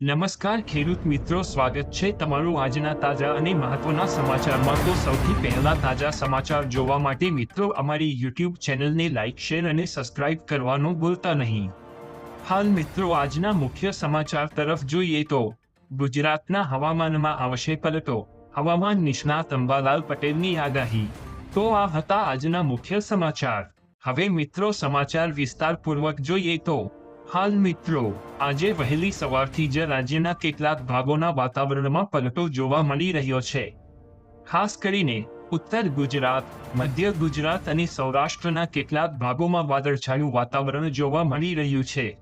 નમસ્કાર ખેડૂત મિત્રો, સ્વાગત છે તમારું આજના તાજા અને મહત્વના સમાચારમાં. તો સૌથી પહેલા તાજા સમાચાર જોવા માટે મિત્રો, અમારી યુટ્યુબ ચેનલને લાઇક શેર અને સબસ્ક્રાઇબ કરવાનું ભૂલતા નહીં. હાલ મિત્રો, આજના મુખ્ય સમાચાર તરફ જોઈએ તો, ગુજરાતના હવામાનમાં આવશે પલટો. હવામાન નિષ્ણાત અંબાલાલ પટેલની આગાહી. તો આ હતા આજના મુખ્ય સમાચાર. હવે મિત્રો, સમાચાર વિસ્તારપૂર્વક જોઈએ તો હાલ મિત્રો, આજે વહેલી સવારથી જ રાજ્યના કેટલાક ભાગોના વાતાવરણમાં પલટો જોવા મળી રહ્યો છે. ખાસ કરીને ઉત્તર ગુજરાત, મધ્ય ગુજરાત અને સૌરાષ્ટ્રના કેટલાક ભાગોમાં વાદળછાયું વાતાવરણ જોવા મળી રહ્યું છે.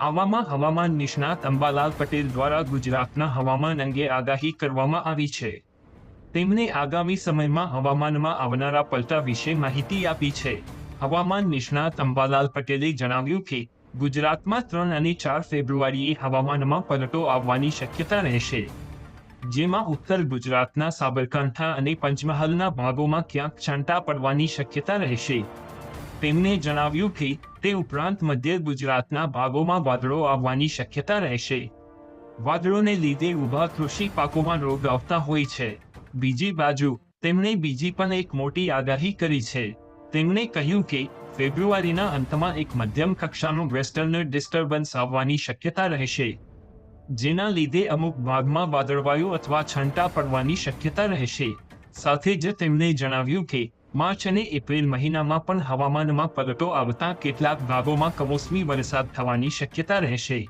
આવામાં હવામાન નિષ્ણાત અંબાલાલ પટેલ દ્વારા ગુજરાતના હવામાન અંગે આગાહી કરવામાં આવી છે. તેમણે આગામી સમયમાં હવામાનમાં આવનારા પલટા વિશે માહિતી આપી છે. હવામાન નિષ્ણાત અંબાલાલ પટેલે જણાવ્યું કે ગુજરાતમાં ત્રણ અને ચાર ફેબ્રુઆરીએ હવામાનમાં પલટો આવવાની શક્યતા રહેશે. જેમાં ઉત્તર ગુજરાતના સાબરકાંઠા અને પંચમહાલના ભાગોમાં ક્યાંક છાંટા પડવાની શક્યતા રહેશે. તેમણે જણાવ્યું કે તે ઉપરાંત મધ્ય ગુજરાતના ભાગોમાં વાદળો આવવાની શક્યતા રહેશે. વાદળોને લીધે ઊભા કૃષિ પાકોમાં રોગ આવતા હોય છે. બીજી બાજુ, તેમણે બીજી પણ એક મોટી આગાહી કરી છે. તેમણે કહ્યું કે, ફેબ્રુઆરીના અંતમાં એક મધ્યમ કક્ષાનું વેસ્ટર્ન ડિસ્ટર્બન્સ આવવાની શક્યતા રહેશે, જેના લીધે અમુક ભાગમાં વાદળવાયુ અથવા છંટા પડવાની શક્યતા રહેશે. સાથે જ તેમણે જણાવ્યું કે, માર્ચ અને એપ્રિલ મહિનામાં પણ હવામાનમાં પલટો આવતા કેટલાક ભાગોમાં કમોસમી વરસાદ થવાની શક્યતા રહેશે.